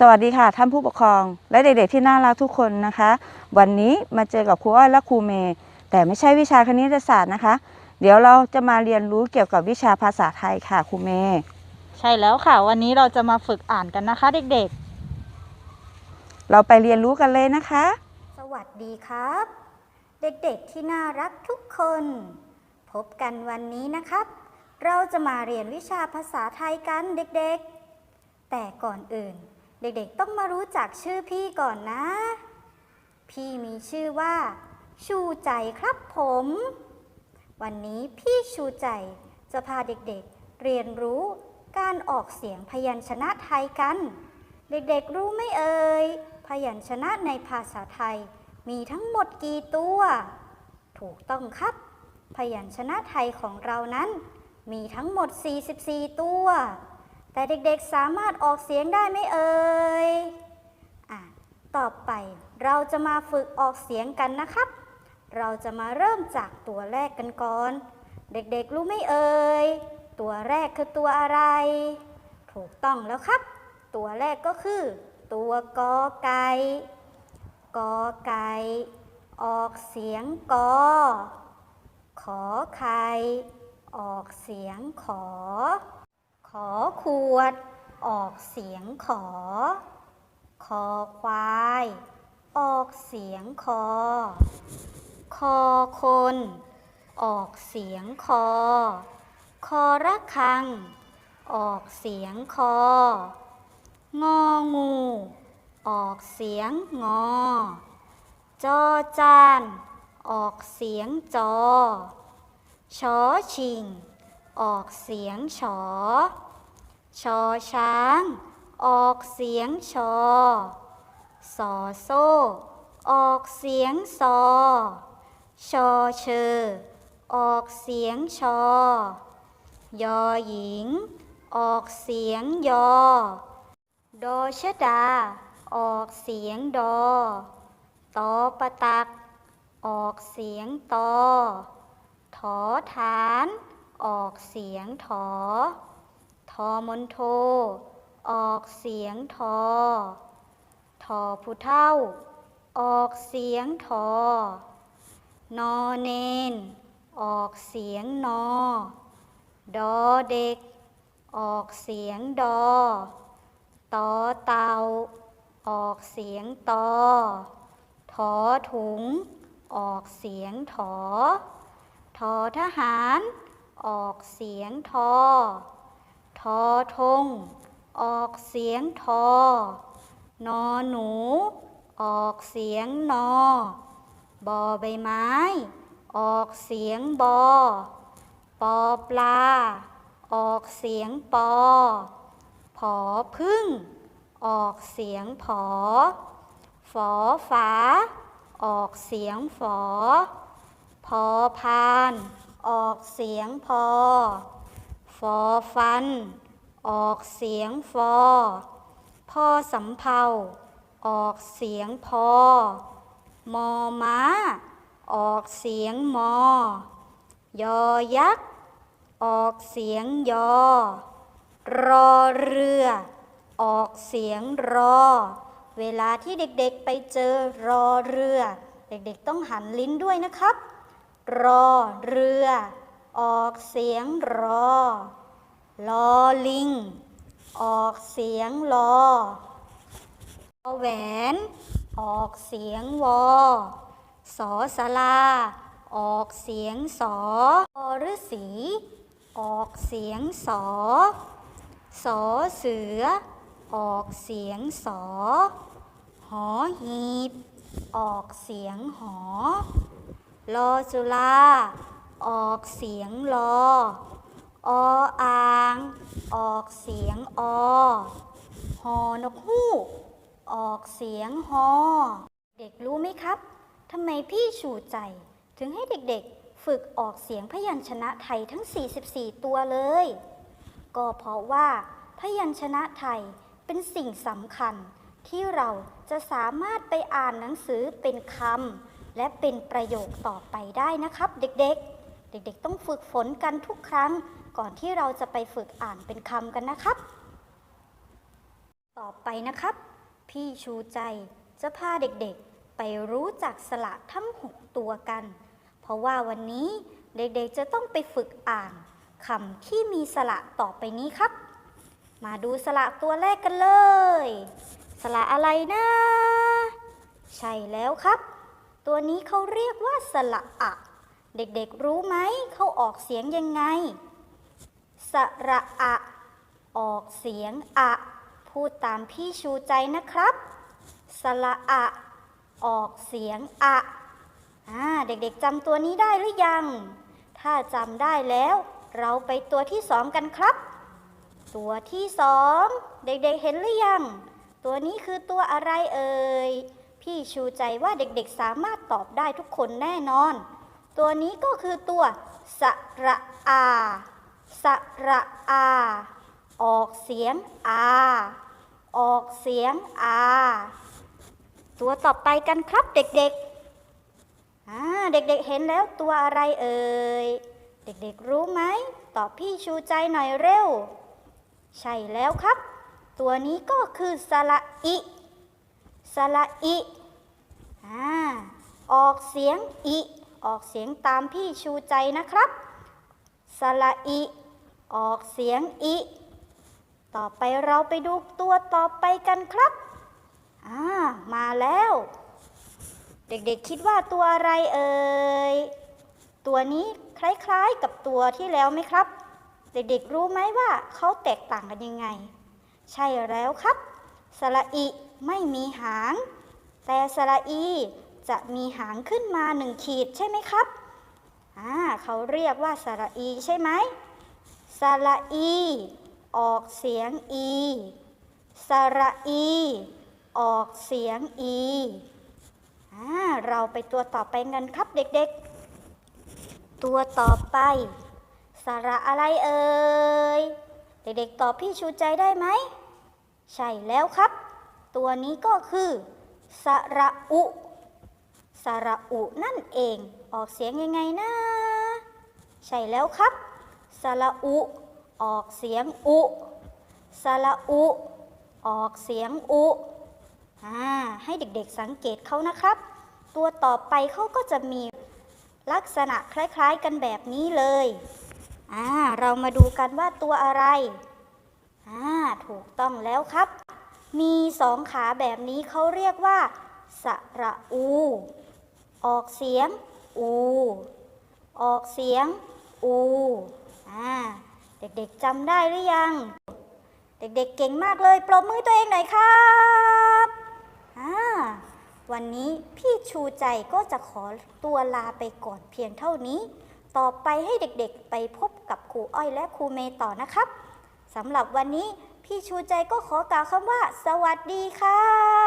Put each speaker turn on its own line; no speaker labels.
สวัสดีค่ะท่านผู้ปกครอง และเด็กๆที่น่ารักทุกคนนะคะ วันนี้มาเจอกับครูอ้อยและครูเมย์แต่ไม่ใช่วิชาคณิตศาสตร์นะคะ เดี๋ยวเราจะมาเรียนรู้เกี่ยวกับวิชาภาษาไทยค่ะครูเมย์
ใช่แล้วค่ะ วันนี้เราจะมาฝึกอ่านกันนะคะเด็ก
เราไปเรียนรู้กันเลยนะคะ
สวัสดีครับ เด็กๆที่น่ารักทุกคน พบกันวันนี้นะครับ เราจะมาเรียนวิชาภาษาไทยกันเด็กๆ แต่ก่อนอื่น เด็กๆ ต้องมารู้จักชื่อพี่ก่อนนะ พี่มีชื่อว่า ชูใจครับผม วันนี้พี่ชูใจจะพาเด็กๆ เรียนรู้การออกเสียงพยัญชนะไทยกัน เด็กๆ รู้ไหมเอ่ย พยัญชนะในภาษาไทยมีทั้งหมดกี่ตัว ถูกต้องครับ พยัญชนะไทยของเรานั้น มีทั้งหมด 44 ตัว แต่เด็กๆสามารถออกเสียงได้ไหมเอ่ยอะต่อไปเราจะมาฝึกออกเสียงกันนะครับ เราจะมาเริ่มจากตัวแรกกันก่อน เด็กๆรู้ไหมเอ่ย ตัวแรกคือตัวอะไร ถูกต้องแล้วครับ ตัวแรกก็คือ ตัวกอไก่กอไก่ออกเสียงกอ ขอไข่ออกเสียงขอ ขอขวด ออกเสียงขอ คอควาย ออกเสียงคอ คอคน ออกเสียงคอ คอระฆัง ออกเสียงคอ งองู ออกเสียงงอ จอจาน ออกเสียงจอชอชิง ออกเสียงชอ ชอช้าง ออกเสียงชอ สอโซ่ ออกเสียงซอ ชอเชอ ออกเสียงชอ ยอหญิง ออกเสียงยอ ดอชดา ออกเสียงดอ ตอปะตัก ออกเสียงตอ ถอฐาน ออกเสียงถอทอ มนโท ออกเสียงทอ ทอผู้เท่า ออกเสียงทอ นอเนน ออกเสียงนอ ดอเด็ก ออกเสียงดอ ตอเตา ออกเสียงตอ ถอถุง ออกเสียงถอ ทอทหาร ออกเสียงทอ ทอทง ออกเสียงทอ นอหนู ออกเสียงนอบอใบไม้ ออกเสียงบอปอปลา ออกเสียงปอ ผอพึ่ง ออกเสียงผอ ฝอฝา ออกเสียงฝอ พอพาน ออกเสียงพอ อฟัน ออกเสียงฟอพอสำเภาออกเสียงพอ มอม้า ออกเสียงมอ ยอยักษ์ ออกเสียงยอ รอเรือ ออกเสียงรอ เวลาที่เด็กๆไปเจอรอเรือ เด็กๆต้องหันลิ้นด้วยนะครับ รอเรือ ออกเสียงรอ ลอลิง ออกเสียงลอวอแหวน ออกเสียงวอ สอสลา ออกเสียงสออฤษี ออกเสียงสอ สอเสือ ออกเสียงสอ หอหีบ ออกเสียงหอ ลอจุลา ออกเสียงลอ ออ่าง ออกเสียงอหอนกฮูก ออกเสียงฮอ เด็กรู้ไหมครับ ทำไมพี่ชูใจ ถึงให้เด็กๆ ฝึกออกเสียงพยัญชนะไทยทั้ง 44 ตัวเลย ก็เพราะว่าพยัญชนะไทยเป็นสิ่งสำคัญที่เราจะสามารถไปอ่านหนังสือเป็นคำและเป็นประโยคต่อไปได้นะครับเด็กๆ เด็กๆ ต้องฝึกฝนกันทุกครั้ง ก่อนที่เราจะไปฝึกอ่านเป็นคำกันนะครับ ต่อไปนะครับ พี่ชูใจจะพาเด็กๆ ไปรู้จักสระทั้ง 6 ตัวกัน เพราะว่าวันนี้เด็กๆ จะต้องไปฝึกอ่านคำที่มีสระต่อไปนี้ครับ มาดูสระตัวแรกกันเลย สระอะไรนะ ใช่แล้วครับ ตัวนี้เขาเรียกว่าสระอะ เด็กๆรู้ไหมเขาออกเสียงยังไง สระอะ ออกเสียงอะ พูดตามพี่ชูใจนะครับ สระอะ ออกเสียงอะอ่าเด็กๆจำตัวนี้ได้หรือยัง ถ้าจำได้แล้ว เราไปตัวที่สองกันครับ ตัวที่สองเด็กๆเห็นหรือยัง ตัวนี้คือตัวอะไรเอ่ย พี่ชูใจว่าเด็กๆสามารถตอบได้ทุกคนแน่นอน ตัวนี้ก็คือตัวสระอาสระอา ออกเสียงอา ออกเสียงอา ตัวต่อไปกันครับเด็กๆเด็กๆเห็นแล้วตัวอะไรเอ่ย เด็กๆรู้ไหม ตอบพี่ชูใจหน่อยเร็ว ใช่แล้วครับ ตัวนี้ก็คือสระอิสระอิอ่าออกเสียงอิ ออกเสียงตามพี่ชูใจนะครับ สระอิ ออกเสียงอิ ต่อไปเราไปดูตัวต่อไปกันครับ อ่า มาแล้ว เด็กๆคิดว่าตัวอะไรเอ่ย ตัวนี้คล้ายๆกับตัวที่แล้วไหมครับ เด็กๆรู้ไหมว่าเขาแตกต่างกันยังไง ใช่แล้วครับ สระอิไม่มีหาง แต่สระอี จะมีหางขึ้นมาหนึ่งขีดใช่ไหมครับอ่าเขาเรียกว่าสระอีใช่ไหมสระอี ออกเสียงอีสระอี ออกเสียงอีอ่าเราไปตัวต่อไปกันครับเด็กๆ ตัวต่อไป สระอะไรเอ่ย เด็กๆตอบพี่ชูใจได้ไหม ใช่แล้วครับ ตัวนี้ก็คือสระอุ สระอุนั่นเอง ออกเสียงยังไงนะ ใช่แล้วครับ สระอุ ออกเสียงอุ สระอุ ออกเสียงอุอ่าให้เด็กๆสังเกตเขานะครับ ตัวต่อไปเขาก็จะมีลักษณะคล้ายๆกันแบบนี้เลยอ่าเรามาดูกันว่าตัวอะไรอ่าถูกต้องแล้วครับ มีสองขาแบบนี้เขาเรียกว่าสระอู ออกเสียง อู ออกเสียง อูอ่าเด็กๆจำได้หรือยัง เด็กๆเก่งมากเลยปรบมือตัวเองหน่อยครับอ่าวันนี้พี่ชูใจก็จะขอตัวลาไปก่อนเพียงเท่านี้ ต่อไปให้เด็กๆไปพบกับครูอ้อยและครูเมย์ต่อนะครับสำหรับวันนี้พี่ชูใจก็ขอกล่าวคำว่า สวัสดีครับ